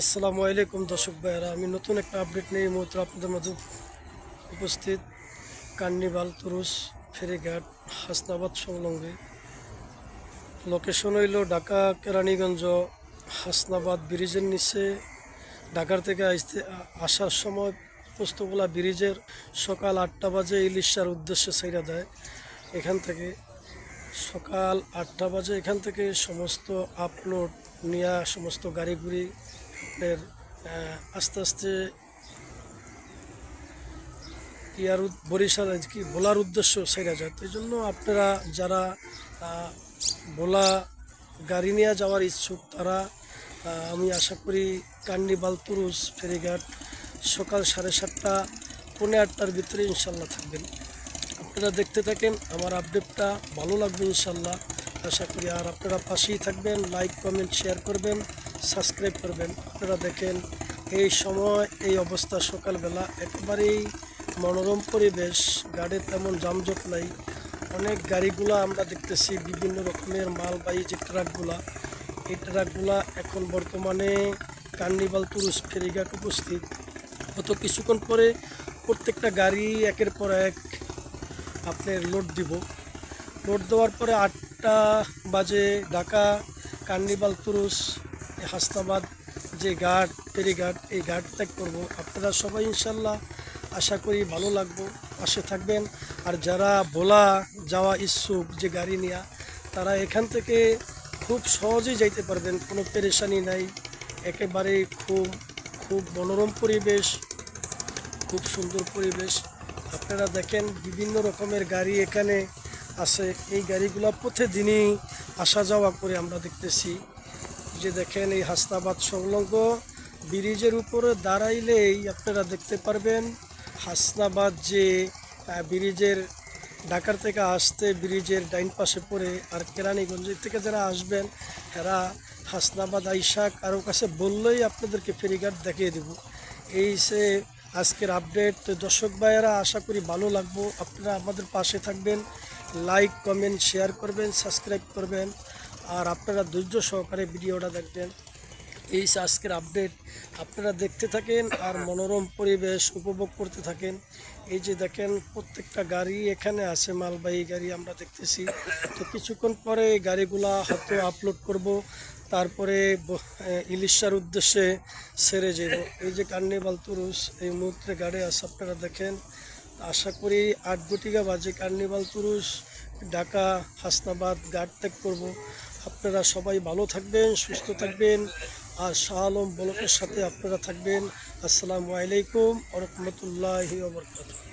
আসসালামু আলাইকুম দর্শক ভাইয়েরা, আমি নতুন একটা আপডেট নিয়ে মুহূর্তে আপনাদের মাঝে উপস্থিত। কার্নিভাল তুরুস ফেরিঘাট, হাসনাবাদ সংলগ্নে। লোকেশন হইল ঢাকা, কেরানীগঞ্জ, হাসনাবাদ ব্রিজের নিচে। ঢাকার থেকে আসতে আসার সময় পোস্তগোলা ব্রিজের সকাল আটটা বাজে ইলিশার উদ্দেশ্যে ছাইরা দেয়। এখান থেকে সকাল আটটা বাজে এখান থেকে সমস্ত আপলোড নেওয়া সমস্ত গাড়ি গুড়ি আপনার আস্তে আস্তে ইয়ার বরিশাল কি, ভোলার উদ্দেশ্য সেরা যায়। এই জন্য আপনারা যারা ভোলা গাড়ি নিয়ে যাওয়ার ইচ্ছুক, তারা আমি আশা করি কান্ডিবাল তুরুস ফেরিঘাট সকাল সাড়ে সাতটা, পৌনে আটটার ভিতরে ইনশাল্লাহ থাকবেন। আপনারা দেখতে থাকেন, আমার আপডেটটা ভালো লাগবে ইনশাল্লাহ। আশা করি আর আপনারা পাশেই থাকবেন লাইক কমেন্ট শেয়ার করবেন। সাবস্ক্রাইব করবেন। আপনারা দেখেন, এই সময়, এই অবস্থা সকালবেলা একেবারেই মনোরম পরিবেশ, গাড়ির তেমন যানজট নাই। অনেক গাড়িগুলো আমরা দেখতেছি, বিভিন্ন রকমের মালবাহী যে ট্রাকগুলা, এই ট্রাকগুলা এখন বর্তমানে কার্নিভাল তুরুস ফেরিঘাট উপস্থিত। গত কিছুক্ষণ পরে প্রত্যেকটা গাড়ি একের পর এক আপনার লোড দিব। লোড দেওয়ার পরে আটটা বাজে ঢাকা কার্নিভাল তুরুস এই হাসনাবাদ যে ঘাট ফেরিঘাট এই ঘাট ত্যাগ করব। আপনারা সবাই ইনশাল্লাহ আশা করি ভালো লাগবো, পাশে থাকবেন। আর যারা ভোলা যাওয়া ইচ্ছুক যে গাড়ি নেওয়া তারা এখান থেকে খুব সহজেই যাইতে পারবেন। কোনো পেরেশানি নাই। একেবারে খুব খুব মনোরম পরিবেশ, খুব সুন্দর পরিবেশ। আপনারা দেখেন বিভিন্ন রকমের গাড়ি এখানে আছে। এই গাড়িগুলো প্রতিদিনই আসা যাওয়া করে আমরা দেখতেছি। যে দেখেন এই হাসনাবাদ সংলগ্ন ব্রিজের উপরে দাঁড়াইলেই আপনারা দেখতে পারবেন হাসনাবাদ যে ব্রিজের ঢাকার থেকে আসতে ব্রিজের ডাইন পাশে পড়ে আর কেরানীগঞ্জ থেকে যারা আসবেন, এরা হাসনাবাদ আইসা কারও কাছে বললেই আপনাদেরকে ফেরিঘাট দেখিয়ে দেব। এই সে আজকের আপডেট। তো দর্শক ভাইয়েরা, আশা করি ভালো লাগবো। আপনারা আমাদের পাশে থাকবেন, লাইক, কমেন্ট, শেয়ার করবেন, সাবস্ক্রাইব করবেন। আর আপনারা ধৈর্য সহকারে ভিডিওটা দেখবেন। এই আজকের আপডেট আপনারা দেখতে থাকেন আর মনোরম পরিবেশ উপভোগ করতে থাকেন। এই যে দেখেন, প্রত্যেকটা গাড়ি এখানে আছে, মালবাহী গাড়ি আমরা দেখতেছি। তো কিছুক্ষণ পরে এই গাড়িগুলা হয়তো আপলোড করব। তারপরে ইলিশার উদ্দেশ্যে সেরে যাব। এই যে কার্নিভাল তুরুস, এই মুহূর্তে গাড়ি আছে, আপনারা দেখেন। আশা করি আট গুটিকা বাজে কার্নিভাল তুরুস ঢাকা হাসনাবাদ গার্ড ত্যাগ করব। আপনারা সবাই ভালো থাকবেন, সুস্থ থাকবেন আর শাহ আলম বলকের সাথে আপনারা থাকবেন। আসসালামু আলাইকুম রহমতুল্লাহ ওবরকাতুহ